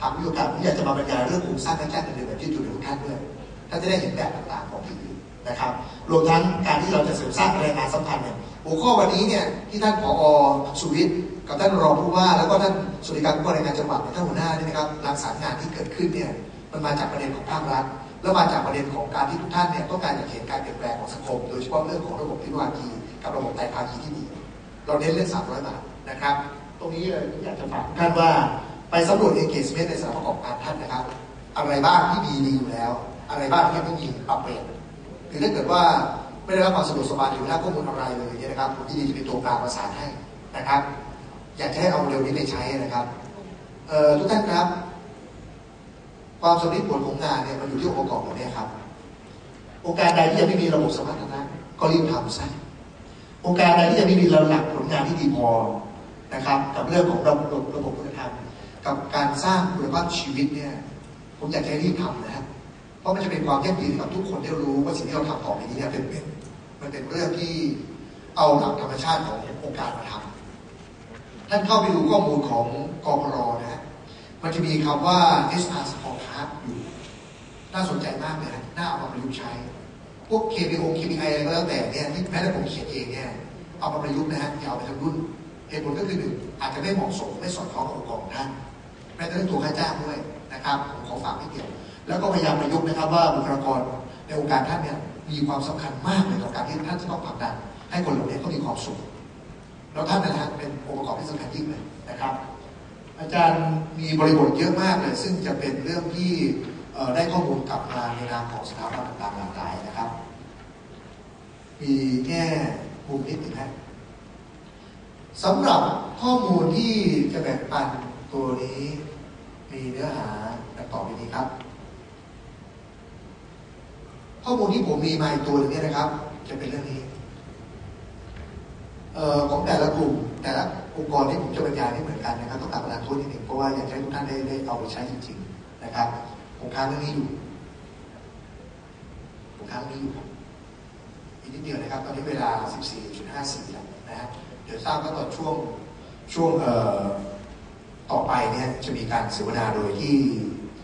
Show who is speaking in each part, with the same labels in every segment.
Speaker 1: หากมีโอกาสผมอยากจะมาบรรยายเรื่องโครงสร้างการจ้างเงินเดือนแบบยืดหยุ่นทุกท่านด้วยท่านจะได้เห็นแบบต่างๆของที่อื่นนะครับ รวมทั้งการที่เราจะเสริมสร้างแรงงานสัมพันธ์เนี่ยหัวข้อวันนี้เนี่ยที่ท่านผอสุวิทย์กับท่านรองผู้ว่า แล้วก็ท่านสุริการผู้ว่าราชการจังหวัดในท่านหัวหน้านี่นะครับรังสรรค์งานที่เกิดขึ้นเนี่ยมันมาจากประเด็นของภาครัฐแล้วมาจากประเด็นของการที่ทุกท่านเนี่ยต้องการจะเห็นการเปลี่ยนแปลงของสังคม โดยเฉพาะเรื่องของระบบทิภาคีกับระบบไตรภาคีที่ดี เราเน้นเรื่อง300บาทนะครับ ตรงนี้เลยอยากจะฝากท่านว่า ไปสำรวจ engagement ในสถานประกอบการท่านนะครับ อะไรบ้างที่ดีดีอยู่แล้ว อะไรบ้างที่ยังไม่มีปรับเปลี่ยนหรือถ้าเกิดว่าไม่ได้รับความสะดวกสบายหรือไม่ได้ข้อมูลอะไรเลยเนี่ยนะครับผมยินดีจะเป็นตัวกลางประสานให้นะครับ อยากจะให้เอาเร็วนี้ไปใช้นะครับเอ่อทุกท่านครับ ความสำเร็จผลของงานเนี่ยมันอยู่ที่องค์ประกอบเหล่านี้ครับองค์การใดที่ยังไม่มีระบบสมรรถนะก็รีบทำซะองค์การใดที่ยังไม่มีระดับผลงานที่ดีพอนะครับ กับเรื่องของระบบระบบคุณธรรม กับการสร้างคุณภาพชีวิตเนี่ย ผมอยากจะให้รีบทำนะครับ เพราะมันจะเป็นความยั่งยืนกับทุกคนที่รู้ว่าสิ่งที่เราทำต่อไปนี้เนี่ยเป็นเป็นมันเป็นเรื่องที่เอาหลักธรรมชาติขององค์การมาทำท่านเข้าไปดูข้อมูลของกพรนะ มันจะมีคำว่า SR Support Hub อยู่น่าสนใจมากเลยนะน่าเอามาประยุกต์ใช้ พวก KPO KPI อะไรก็แล้วแต่เนี่ยแม้แต่ผมเขียนเองเนี่ยเอามาประยุกต์นะฮะอย่าเอาไปทำรุ่นเหตุผลก็คือหนึ่งอาจจะไม่เหมาะสมไม่สอดคล้องกับองค์กรท่าน แม้แต่เรื่องตัวค่าจ้างด้วยนะครับ ผมขอฝากไม่เกี่ยวแล้วก็พยายามประยุกต์นะครับว่าบุคลากรในองค์การท่านเนี่ยมีความสำคัญมากเลยกับการที่ท่านจะต้องผลักดันให้คนเหล่านี้เขามีความสุขแล้วท่านนะฮะเป็นองค์ประกอบที่สำคัญยิ่งเลยนะครับ อาจารย์มีบริบทเยอะมากเลย ซึ่งจะเป็นเรื่องที่ได้ข้อมูลกลับมาในนามของสถาบันต่างๆหลากหลายนะครับ มีแง่มุมนิดหนึ่งนะสำหรับข้อมูลที่จะแบ่งปัน ตัวนี้มีเนื้อหาดังต่อไปนี้ครับ ข้อมูลที่ผมมีมาอีกตัวนึงเนี่ยนะครับ จะเป็นเรื่องนี้เออของแต่ละกลุ่มแต่ละองค์กรที่ผมจะบรรยายไม่เหมือนกันนะครับต้องกลับมาทานโทษนิดหนึ่งเพราะว่าอยากให้ทุกท่านได้ได้เอาไปใช้จริง ๆ นะครับผมค้างเรื่องนี้อยู่ผมค้างเรื่องนี้อยู่อีกนิดเดียวนะครับ ตอนนี้เวลา 14.54แล้วนะฮะเดี๋ยวทราบว่าตอนช่วงช่วงเอ่อ ต่อไปเนี่ยจะมีการเสวนาโดยที่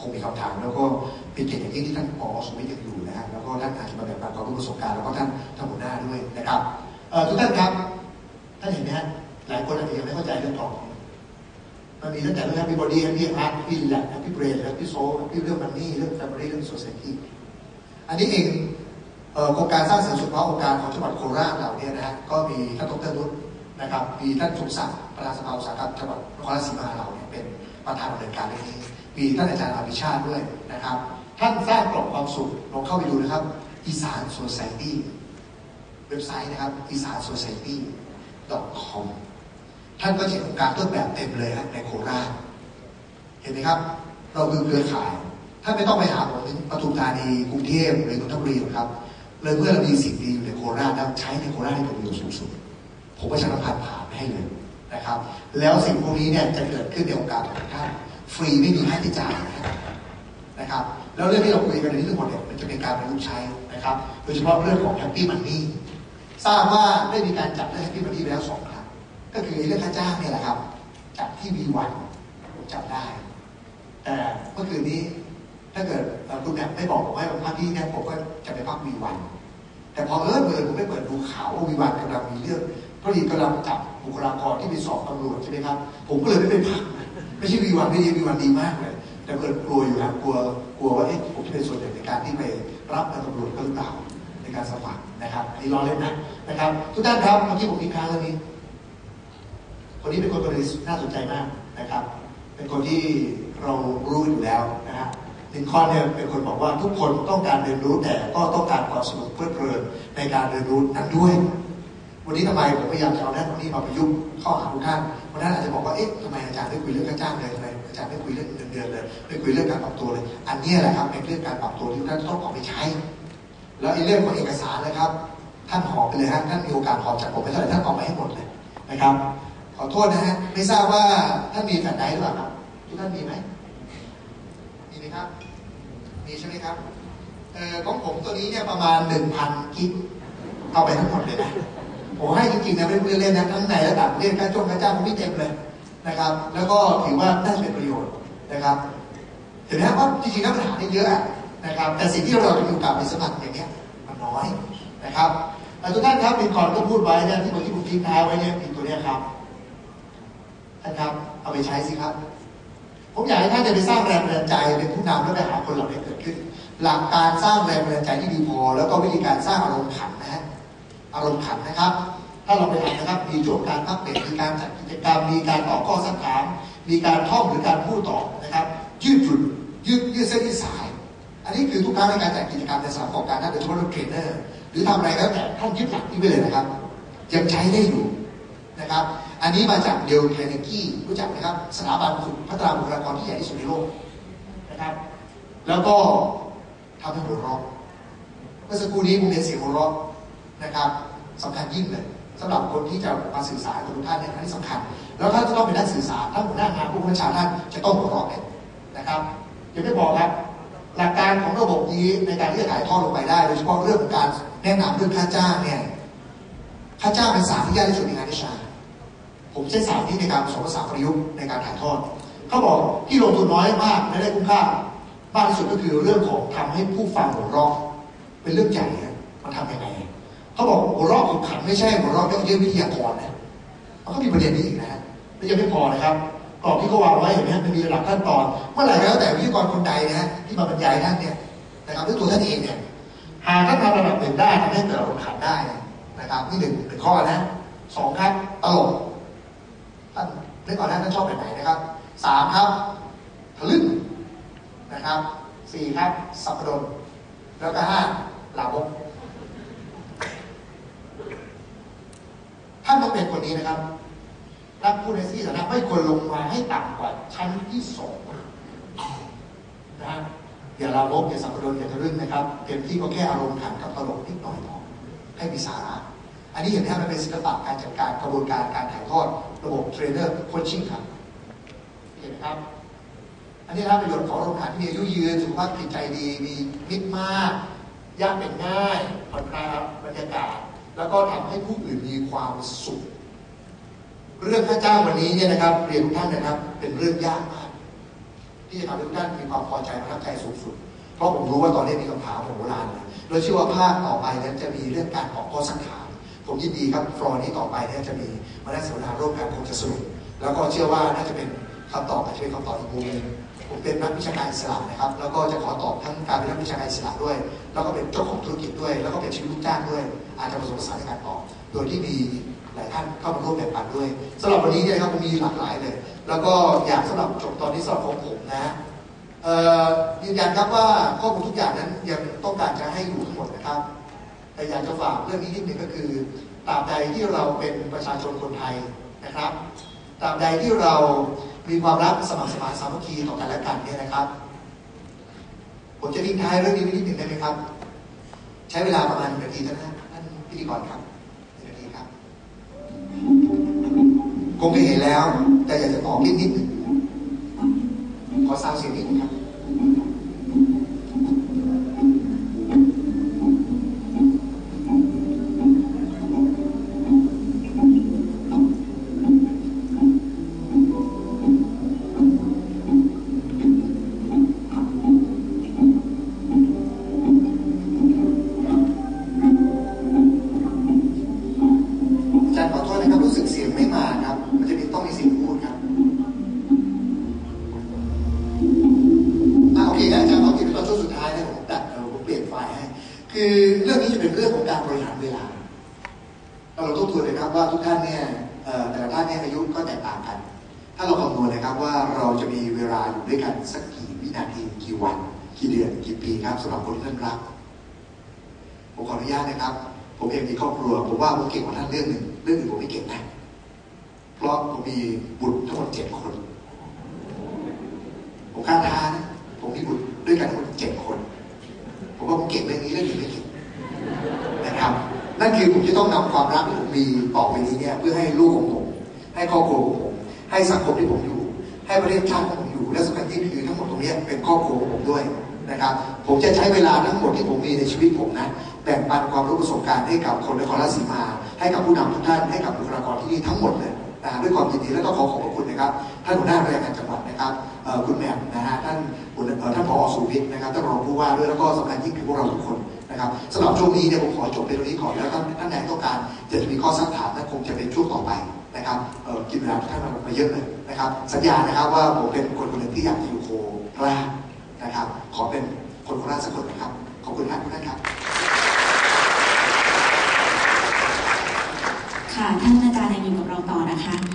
Speaker 1: คงมีคำถาม แล้วก็เป็นเกียรติอย่างยิ่งที่ท่านปอสมิทยังอยู่นะฮะแล้วก็ท่านอาจจะมาแบ่งปันความรู้ประสบการณ์แล้วก็ท่านท่านหัวหน้าด้วยนะครับทุกท่านครับท่านเห็นไหมฮะหลายคนอาจจะยังไม่เข้าใจเรื่องทองมันมีตั้งแต่เรื่อง happy body happy heart happy relax happy brain happy soul happy เรื่อง money เรื่อง family เรื่อง society อันนี้เองโครงการสร้างเสริมสุขภาพองค์การของจังหวัดโคราชเหล่านี้นะฮะก็มีท่านดรนุช นะครับมีท่านสมศักดิ์ประธานสภาอุตสาหกรรมจังหวัดนครราชสีมาเราเนี่ยเป็นประธานดำเนินการเรื่องนี้มีท่านอาจารย์อภิชาติด้วยนะครับ ท่านสร้างกล่องความสุขลองเข้าไปดูนะครับ อีสาน society เว็บไซต์นะครับอีสาน society com ท่านก็เห็นองค์การต้นแบบเต็มเลยฮะในโคราชเห็นไหมครับ เราคือเครือข่าย ท่านไม่ต้องไปหาผมถึงปทุมธานีกรุงเทพหรือนนทบุรีหรอกครับเลยเมื่อเรามีสิ่งดีอยู่ในโคราชแล้วใช้ในโคราชให้เป็นประโยชน์สูงสุด ผมประชาสัมพันธ์ผ่านให้เลยนะครับ แล้วสิ่งพวกนี้เนี่ยจะเกิดขึ้นในองค์การของท่านฟรีไม่มีค่าใช้จ่ายนะครับ แล้วเรื่องที่เราคุยกันในที่ทั้งหมดเนี่ยมันจะเป็นการประยุกต์ใช้นะครับ โดยเฉพาะเรื่องของ Happy Money ทราบว่าได้มีการจัดเรื่อง Happy Money ไปแล้วสองครั้งก็คือเรื่องค่าจ้างเนี่ยแหละครับ จัดที่วีวันผมจับได้ แต่เมื่อคืนนี้ถ้าเกิดคุณแอมไม่บอกผมให้ผมพักที่เนี่ยผมก็จะไปพักวีวัน แต่พอเออเปิดผมไม่เปิดดูข่าวว่าวีวันกำลังมีเรื่อง พอดีกำลังจับบุคลากรที่ไปสอบตำรวจใช่ไหมครับ ผมก็เลยไม่ไปพักไม่ใช่วีวันไม่ดีวีวันดีมากเลย แต่เกิดกลัวอยู่ครับกลัวกลัวว่าเอ๊ะผมจะเป็นส่วนหนึ่งในการที่ไปรับตำรวจก็หรือเปล่าในการสมัครนะครับอันนี้รอเล่นนะนะครับ ทุกท่านครับเมื่อกี้ผมทิ้งค้างเรื่องนี้ คนนี้เป็นคนคนหนึ่งน่าสนใจมากนะครับ เป็นคนที่เรารู้อยู่แล้วนะฮะลินคอนเนี่ยเป็นคนบอกว่าทุกคนต้องการเรียนรู้แต่ก็ต้องการความสนุกเพลิดเพลินในการเรียนรู้นั้นด้วย วันนี้ทำไมผมพยายามจะเอาแน่นตรงนี้มาประยุกต์เข้าหาทุกท่านวันนั้นอาจจะบอกว่าเอ๊ะทำไมอาจารย์ไม่คุยเรื่องค่าจ้างเลยทำไมอาจารย์ไม่คุยเรื่องเงินเดือนเลยไม่คุยเรื่องการปรับตัวเลย อันนี้แหละครับเป็นเรื่องการปรับตัวที่ท่านต้องเอาไปใช้ แล้วไอเรื่องของเอกสารนะครับ ท่านหอบไปเลยฮะท่านมีโอกาสหอบจากผมไปเท่าไหร่ท่านเอาไปให้หมดเลยนะครับ ขอโทษนะฮะไม่ทราบว่าท่านมีแฟลชไดรฟ์หรือเปล่าครับทุกท่านมีไหมมีไหมครับ มีใช่ไหมครับเอ่อของผมตัวนี้เนี่ยประมาณหนึ่งพันกิกเอาไปทั้งหมดเลยนะ ผมให้จริงๆนะไม่ได้เล่นนะทั้งในและต่างประเทศการจงการจ้างผมไม่เต็มเลยนะครับ แล้วก็ถือว่าน่าจะเป็นประโยชน์นะครับ เห็นไหมว่าจริงๆแล้วปัญหาเยอะนะครับ แต่สิ่งที่เราจะมีโอกาสไปสมผัสอย่างเนี้ยมันน้อยนะครับทุกท่านครับมีก่อนก็พูดไว้เนี่ยที่เมื่อกี้ผมทิ้งท้ายไว้เนี่ยมีตัวเนี้ยครับท่านครับเอาไปใช้สิครับผมอยากให้ท่านจะไปสร้างแรงบันดาลใจเป็นผู้นำแล้วไปหาคนเหล่านี้เกิดขึ้น หลักการสร้างแรงบันดาลใจที่ดีพอ แล้วก็วิธีการสร้างอารมณ์ขันนะฮะ อารมณ์ขันนะครับ ถ้าเราไปทำนะครับ มีโจทย์การพักเบรกมีการจัดกิจกรรม มีการตอบข้อสักถาม มีการท่องหรือการพูดตอบนะครับ ยืดหยุ่นยืดยืดเส้นยืดสาย อันนี้คือทุกครั้งในการจัดกิจกรรมในสถานประกอบการนะโดยเฉพาะเทรนเนอร์หรือทำอะไรก็แต่ท่านยึดหลักนี้ไปเลยนะครับ ยังใช้ได้อยู่นะครับ อันนี้มาจากเดลแคเนกี้รู้จักไหมครับสถาบันฝึกพัฒนาบุคลากรที่ใหญ่ที่สุดในโลกนะครับแล้วก็ทำให้หัวเราะเมื่อสักครู่นี้ผมเห็นเสียงหัวเราะ นะครับสำคัญยิ่งเลยสำหรับคนที่จะมาสื่อสารกับทุกท่านเนี่ยอันนี้สำคัญ แล้วท่าจะต้องเป็นนักสื่อสารท่าหัวหน้างานผู้บัญชาท่านจะต้องหัวเราะเป็นะครับยังไม่พอครับ หลักการของระบบนี้ในการที่จะถ่ายทอดลงไปได้โดยเฉพาะเรื่องของการแนะนำเรื่องค่าจ้างเนี่ยค่าจ้างเป็นศาสตร์ที่ยากที่สุดในงานวิชาผมใช้ศาสตร์นี้ในการผสมผสานประยุกต์ในการถ่ายทอดเขาบอกที่ลงทุนน้อยมากไม่ได้คุ้มค่ามากที่สุดก็คือเรื่องของทำให้ผู้ฟังหัวเราะเป็นเรื่องใหญ่นะมันทำยังไง เขาบอกหัวเราะของขันไม่ใช่หัวเราะเรื่องเรื่องวิทยากรนะมันก็มีประเด็นนี้อีกนะฮะและยังไม่พอนะครับกรอบที่เขาวางไว้เห็นไหมมันมีระดับขั้นตอน เมื่อไหร่แล้วแต่วิทยากรคนใดนะฮะที่มาบรรยายท่านเนี่ยนะครับด้วยตัวท่านเองเนี่ยหากท่านทำระดับหนึ่งได้ทำให้เกิดอารมณ์ขันได้นะครับนี่หนึ่งเป็นข้อนะสองครับตลกท่านนึกก่อนนะท่านชอบแบบไหนนะครับสามครับทะลึ่งนะครับสี่ครับสับปะรดแล้วก็ห้าลามกท่า นต้องเป็นคนนี้นะครับรับผู้ในที่สาธารณะไม่ควรลงมาให้ต่ำกว่าชั้นที่สองนะฮะอย่าลามกอย่าสับปะรดอย่าทะลึ่งนะครับเต็มที่ก็แค่อารมณ์ขันกับตลกนิดหน่อยพอให้มีสาระอันนี้เห็นไหมครับมันเป็นศิลปะการจัดการกระบวนการการถ่ายทอดระบบเทรนเนอร์โคชชิ่งครับเห็นไหมครับ อันนี้นะครับประโยชน์ของโรงงานที่มีอายุยืนสุขภาพจิตใจดี มีมิตรมาก ยากเป็นง่ายผ่อนคลายบรรยากาศ แล้วก็ทำให้ผู้อื่นมีความสุข เรื่องค่าจ้างวันนี้เนี่ยนะครับเรียนทุกท่านนะครับ เป็นเรื่องยากมากที่จะทำให้ทุกท่านมีความพอใจประทับใจสูงสุด เพราะผมรู้ว่าตอนนี้มีคำถามของโบราณนะโดยเชื่อว่าภาคต่อไปนั้นจะมีเรื่องการออกข้อสักถามผมยินดีครับฟลอร์นี้ต่อไปเนี่ยจะมีมาได้สนทนาร่วมกันคงจะสนุกแล้วก็เชื่อว่าน่าจะเป็นคำตอบอาจจะเป็นคำตอบอีกมุมหนึงผมเป็นนักวิชาการอิสระนะครับ แล้วก็จะขอตอบทั้งการเป็นนักวิชาการอิสระด้วย แล้วก็เป็นเจ้าของธุรกิจด้วย แล้วก็เป็นชีวิตลูกจ้างด้วย อาจจะผสมผสานในการตอบ โดยที่มี หลายท่านเข้ามาร่วมแบ่งปันด้วยสำหรับวันนี้เนี่ยครับผมมีหลากหลายเลย แล้วก็อยากสำหรับจบตอนนี้สำหรับของผมนะยืนยันครับว่าข้อมูลทุกอย่างนั้นยังต้องการจะให้อยู่ทั้งหมดนะครับ แต่อยากจะฝากเรื่องนี้นิดหนึ่งก็คือตราบใดที่เราเป็นประชาชนคนไทยนะครับตราบใดที่เรามีความรักสมัครสมานสามัคคีต่อกันและกันเนี่ยนะครับ ผมจะทิ้งท้ายเรื่องนี้ไว้นิดหนึ่งได้ไหมครับ ใช้เวลาประมาณหนึ่งนาทีเท่านั้นท่านพิธีกรครับ คงไม่เห็นแล้ว แต่อยากจะบอกนิดนิดหนึ่งขอทราบเสียงนิดนึงครับ ทบทวนเลยครับว่าทุกท่านเนี่ยแต่ละท่านเนี่ยอายุก็แตกต่างกัน ถ้าเราคำนวณนะครับว่าเราจะมีเวลาอยู่ด้วยกันสักกี่วินาทีกี่วัน กี่เดือนกี่ปีครับสำหรับคนที่ท่านรักผมขออนุญาตนะครับ ผมเองมีครอบครัวผมว่าผมเก่งกว่าท่านเรื่องหนึ่งเรื่องอื่นผมไม่เก่งนะเพราะผมมีบุตรทั้งหมดเจ็ดคนผมกล้าท้านะผมมีบุตรด้วยกันทั้งหมดเจ็ดคน ผมว่าผมเก่งเรื่องนี้เรื่องอื่นไม่เก่งนะครับ นั่นคือผมจะต้องนำความรักที่ มีต่อไปนี้เนี่ยเพื่อให้ลูกของผม ให้ครอบครัวของผม ให้สังคมที่ผมอยู่ ให้ประเทศชาติของผมอยู่ และสำคัญที่คือทั้งหมดตรงนี้เป็นครอบครัวของผมด้วยนะครับผมจะใช้เวลาทั้งหมดที่ผมมีในชีวิตผมนะแบ่งปันความรู้ประสบการณ์ให้กับคนนครราชสีมา ให้กับผู้นำทุกท่านให้กับบุคลากรที่นี่ทั้งหมดเลยนะด้วยความยินดีและก็ขอขอบพระคุณนะครับท่านหัวหน้าราชการจังหวัดนะครับคุณแม่นะฮะท่านท่านผอสุวิทย์นะครับท่านรองผู้ว่าด้วยแล้วก็สำคัญยิ่งคือพวกเราทุกคน นะครับสำหรับช่วงนี้เนี่ยผมขอจบไปตรงนี้ก่อนแล้วท่านท่านนต้องการจะมีข้อสักถามนั่นคงจะเป็นช่วงต่อไปนะครับกินเวลาท่านมาเยอะเลยนะครับ สัญญานะครับว่าผมเป็นคนคนหนึ่งที่อยากจะอยู่โคราชนะครับ ขอเป็นคนโคราชสักคนนะครับ ขอบคุณครับทุกท่านครับ
Speaker 2: ค่ะท่านอาจารย์ยังอยู่กับเราต่อนะคะ